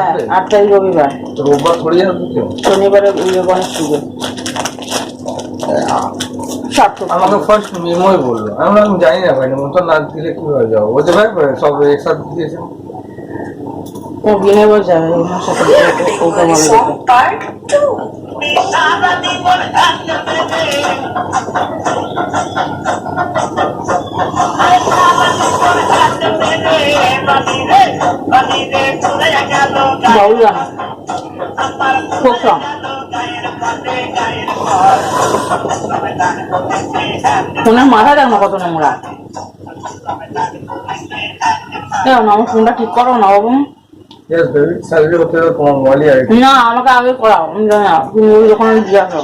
হ্যাঁ আসবে আট রবিবার। তো রোববার থোড়ি আসবে শনিবারে গণেশ পুজো আমাকে ফার্স্ট মেমোই বলল। আমি আমি জানি না ভাই মতন না দিলে কি হয়ে যাব? বলছে ভাই সব একসাথে দিয়েছে। ও বিয়ে বল যাবে ওনার বাউল গান ফোনের মাথা দেখ না কত নোংরা। আমার ফোনটা ঠিক করো না বাবু। ইয়েস বেবি স্যালারি হতে হবে তোমার মোবাইলই আর কি না আমাকে আগে করাও আমি জানি না তুমি ওই যখন দিয়ে আসো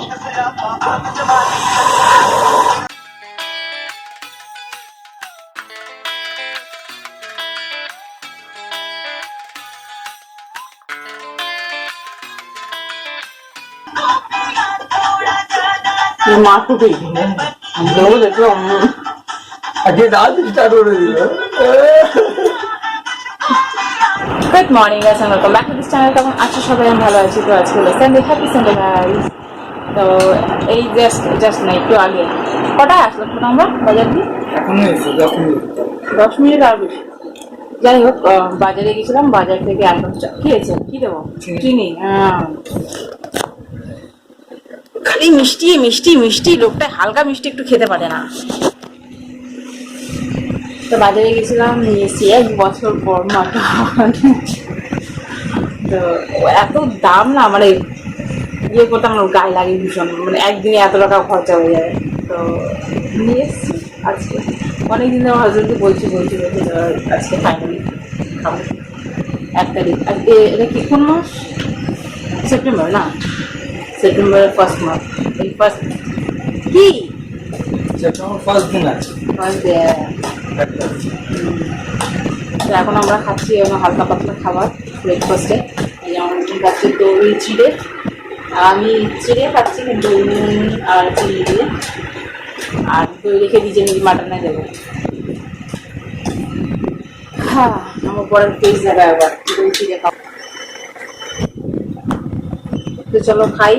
মা টুটি দেবো দেখল আজকে রাত স্টার্ট করে দিল good morning guys and welcome back to this channel কেমন আছো সবাই? আমি ভালো আছি তো আজকে সানডে হ্যাপি সানডে গাইস তো এই জাস্ট জাস্ট না একটু আগে। কটায় আসলো এখন আমরা? বাজার দিয়ে দশ মিনিট। আর বেশি। যাই হোক বাজারে গেছিলাম বাজার থেকে আলবাম কি হয়েছে? কি দেবো। চিনি হ্যাঁ। খালি মিষ্টি মিষ্টি মিষ্টি লোকটা হালকা মিষ্টি একটু খেতে পারে না। তো বাজারে গেছিলাম নিয়ে এসেছি এক বছর পর মাটন তো এত দাম না মানে ইয়ে করতে আমার গায়ে লাগে ভীষণ মানে একদিনে এত টাকা খরচা হয়ে যায় তো নিয়ে এসেছি আজকে। অনেকদিন ধরে হাজবেন্ডকে বলছি বলছি বলছি আজকে ফাইনালি খাব। এক তারিখ আজকে এটা কি কোন মাস? সেপ্টেম্বর না? সেপ্টেম্বরের ফার্স্ট মাস এই ফার্স্ট কি? সেটা আমার ফার্স্ট দিন আছে। ফার্স্ট এখন আমরা খাচ্ছি হালকা পাতলা খাবার ব্রেকফাস্টে এই যেমন খাচ্ছি দই চিড়ে। আমি চিড়ে খাচ্ছি কিন্তু আর চিনি দিয়ে। আর দই রেখে দিয়ে নিজে মাটনে দেবো। হ্যাঁ আমার পরের পেজ যাবে আবার দই চিড়ে খাব। তো চলো খাই,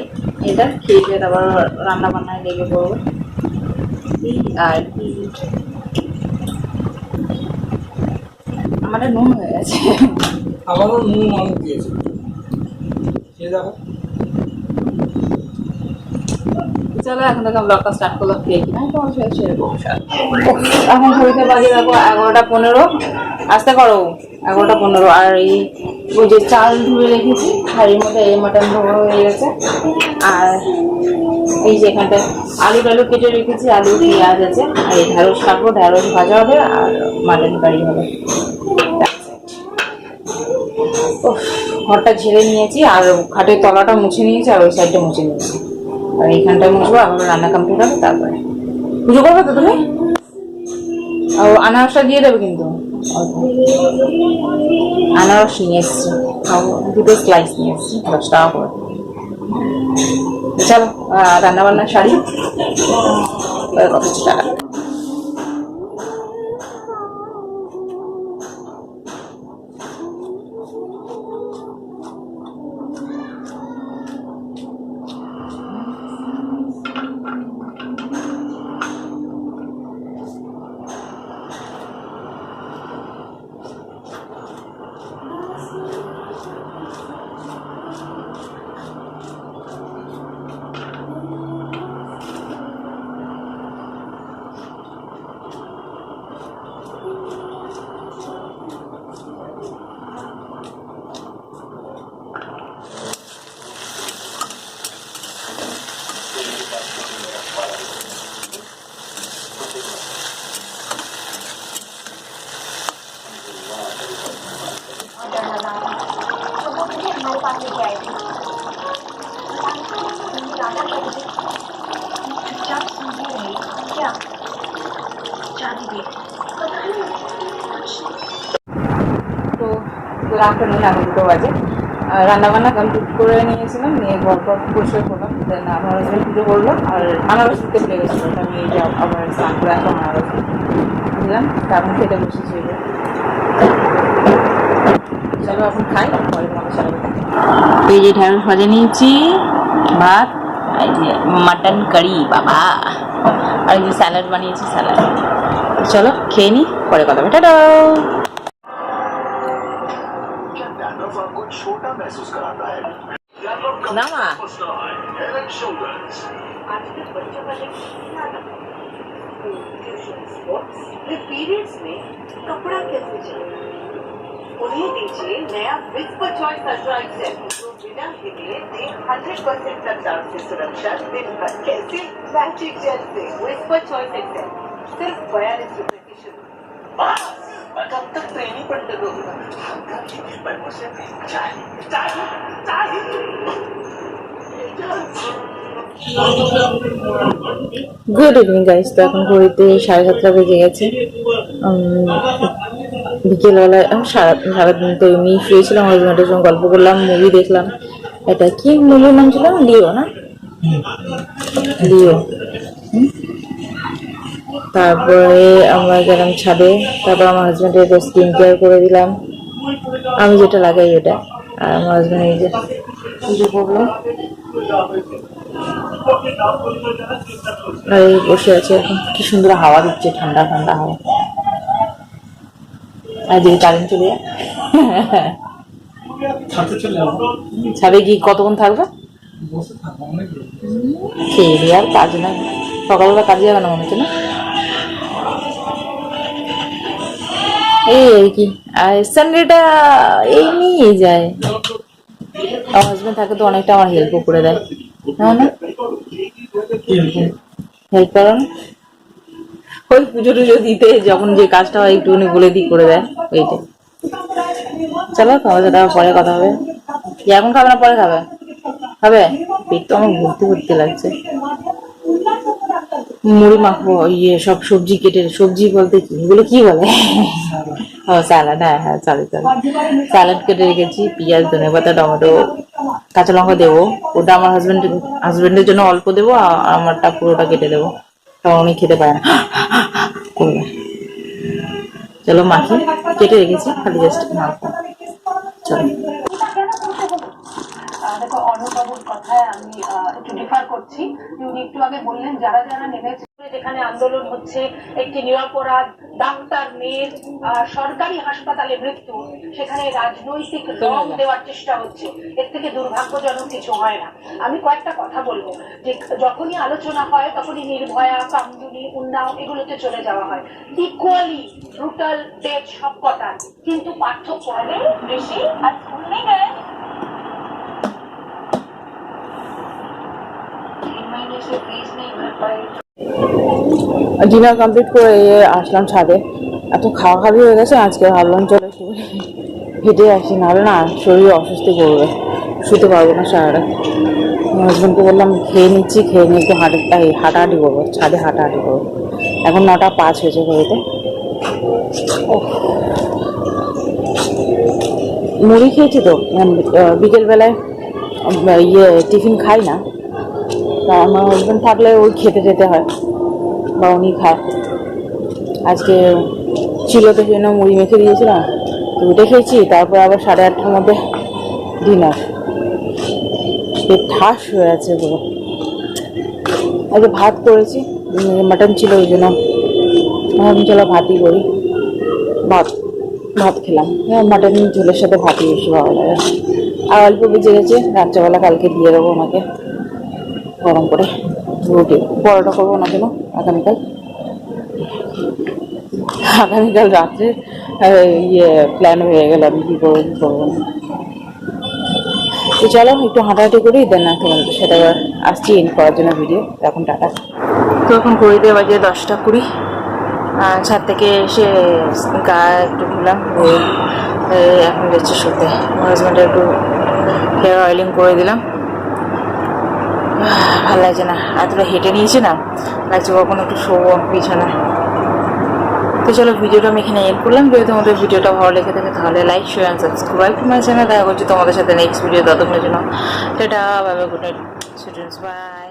এটা খেয়ে দিয়ে তারপর রান্না বান্নায় লেগে পড়ব। আর কি। আমাদের নুন হয়ে গেছে। আমারও নুন অনেক দিয়েছে। খেয়ে দেখো। চলো এখন থেকে ব্লগটা স্টার্ট করলাম খেয়ে কিনা তোমার সাথে এখন ঘড়িতে বাজে দেখো এগারোটা পনেরো। আসতে করো এগারোটা পনেরো। আর এই ওই যে চাল ধুয়ে রেখেছি হাড়ির মধ্যে এই মাটন ধোয়া হয়ে গেছে। আর এই যে এখানটায় আলু টালু কেটে রেখেছি আলু পেঁয়াজ আছে আর এই ঢ্যাঁড়স কাটবো ঢ্যাঁড়স ভাজা হবে আর মাটন কারি হবে। উফ, ঘরটা ঝেড়ে নিয়েছি আর খাটের তলাটা মুছে নিয়েছি আর ওই সাইডটা মুছে নিয়েছি। আর এইখানটা মুছবো এখন রান্না কমপ্লিট হবে তারপরে। পুজো করবে তো তুমি? ও আনারসটা দিয়ে দেবে কিন্তু? আনারস নিয়ে এসছি। দুটো স্লাইস নিয়ে এসছি দশ টাকা করে। চলো রান্নাবান্না শাড়ি কত কিছু টাকা? গুড আফটারনুন এখন দুটো বাজে। রান্না বান্না কমপ্লিট করে নিয়েছিলাম, নিয়ে ঘর পর পরিষ্কার করলাম। দেন আমার হাজব্যান্ড পুজো করল, আর আনারস দিতে ভুলে গেছিল আমি এই যে আবার স্নান করে এখন আনারস। দিলাম তারপর খেতে বসেছি এবার। চলো এখন খাই, পরে তোমাকে সারাবে এই যে ঢ্যাঁড়স ভাজা নিয়েছি, ভাত, এই যে মাটন কারি বাবা। আর এই যে স্যালাড বানিয়েছি স্যালাড চলো, খেয়ে নি, পরে কথা হবে। डैंड्रफ आपको छोटा महसूस कराता है। पीरियड्स में कपड़ा कैसे उन्हें दीजिए नया विस्प चॉइस सनराइज सेट जो बिना हिले दे हंड्रेड परसेंट सरकार से सुरक्षा दिन भर कैसे मैजिक जेल से विस्प चॉइस एक्सेल सिर्फ़ बयालीस रुपए की शुरू कब तक ट्रेनिंग पढ़ते रहूंगा हल्का की मैं मुझे चाहिए चाहिए चाहिए গুড ইভিনিং গাইস তো এখন ঘড়িতে সাড়ে সাতটা বেজে গেছে উম, বিকেলবেলায় আহ, সারা সারাদিন তো এমনি শুয়েছিলাম হাজব্যান্ডের সঙ্গে গল্প করলাম মুভি দেখলাম এটা কি মুভির নাম ছিল লিও না লিও হুম? তারপরে আমরা গেলাম ছাদে তারপর আমার হাজব্যান্ডের স্কিন কেয়ার করে দিলাম। আমি যেটা লাগাই ওটা। আর আমার হাজব্যান্ড এই যে পুজো করল। আর এই বসে আছে এখন। কি সুন্দর হাওয়া দিচ্ছে ঠান্ডা ঠান্ডা হাওয়া। আর যদি কারেন্ট চলে ছাদে কি কতক্ষণ থাকবে? খেয়ে দিয়ে আর কাজ নাই। সকালবেলা কাজে যাবে না মনে হচ্ছে না? এই আর কি? আর এই নিয়ে যায়। আমার থাকে তো অনেকটা আমার হেল্পও করে দেয়। হেল্প করো ওই পুজো টুজো দিতে যখন যে কাজটা হয় একটুখানি বলে দিই, করে দেয়। ওইটাই। চলো, তোমার সাথে পরে কথা হবে। এখন খাবে না, পরে খাবে? খাবে? পেট তো আমার ভর্তি ভর্তি লাগছে। মুড়ি মাখবো ইয়ে সব সবজি কেটে সবজি বলতে কি? এগুলো কি বলে? ও স্যালাড হ্যাঁ হ্যাঁ স্যালাড স্যালাড স্যালাড কেটে রেখেছি পেঁয়াজ ধনে পাতা টমেটো কাঁচা লঙ্কা দেবো। ওটা আমার হাজবেন্ড হাজবেন্ডের জন্য অল্প দেবো আর আমারটা পুরোটা কেটে দেবো। কারণ উনি খেতে পারে না। করবে। চলো মাখি কেটে রেখেছি খালি জাস্ট মাখবো চলো। কথায় আমি একটু ডিফার করছি। উনি একটু আগে বললেন যারা যারা নেমেছে যেখানে আন্দোলন হচ্ছে একটি নিরপরাধ ডাক্তার মেয়ের সরকারি হাসপাতালে মৃত্যু সেখানে রাজনৈতিক রং দেওয়ার চেষ্টা হচ্ছে। এর থেকে দুর্ভাগ্যজনক কিছু হয় না। আমি কয়েকটা কথা বলব। যে যখনই আলোচনা হয় তখনই নির্ভয়া কামদুনি উন্নাও এগুলোতে চলে যাওয়া হয়। ইকুয়ালি ব্রুটাল ডেথ সব কথা কিন্তু পার্থক্য হবে বেশি আর ডিনার কমপ্লিট করে আসলাম ছাদে। এত খাওয়া খাবি হয়ে গেছে, আজকে ভাবলাম চলো একটু হেঁটে আসি, নাহলে না শরীর অস্বস্তি করবে শুতে পারব না সারা রাত হাজব্যান্ডকে বললাম, খেয়ে নিচ্ছি, খেয়ে নিয়ে একটু হাঁটা হাঁটাহাঁটি করব, ছাদে হাঁটাহাঁটি করব। এখন নটা পাঁচ হয়েছে ঘড়িতে। মুড়ি খেয়েছি তো বিকেলবেলায় ইয়ে টিফিন খাই না। আমার হাজব্যান্ড থাকলে ওই খেতে যেতে হয়। বা উনি খায় আজকে ছিল তো সেই জন্য মুড়ি মেখে দিয়েছিলাম। তো ওটা খেয়েছি, তারপর আবার সাড়ে আটটার মধ্যে ডিনার ঠাস হয়ে আছে পুরো। আজকে ভাত করেছি মাটন ছিল ওই জন্য। ভাবলাম চলো ভাতই করি। ভাত ভাত খেলাম। মাটন ঝোলের সাথে ভাতই বেশি ভালো লাগে। আর অল্প বেঁচে গেছে, রাত্রেবেলা কালকে দিয়ে দেবো ওনাকে। গরম করে। রুটি পরোটা করব না কেন? আগামীকাল। আগামীকাল রাত্রে ইয়ে প্ল্যান হয়ে গেল আমি কী করব কী করব না। তো চলো, একটু হাঁটাহাঁটি করি দেন না তোমাদের সাথে আবার আসছি এন্ড করার জন্য ভিডিও এখন টাটা। তো এখন ঘড়িতে বাজে দশটা কুড়ি। ছাদ থেকে এসে গা একটু ধুলাম এখন যাচ্ছে শুতে। আমার হাজব্যান্ডের একটু হেয়ার অয়েলিং করে দিলাম। ভালো লাগছে না। এতটা হেঁটে নিয়েছি না, লাগছে কখনো একটু শোবো পিছনে তো চলো, ভিডিওটা আমি এখানে এড করলাম। যদি তোমাদের ভিডিওটা ভালো লেগে থাকে, তাহলে like share and subscribe my channel দেখা করছি তোমাদের সাথে নেক্সট ভিডিও ততক্ষণের জন্য। Tata bye bye good night students bye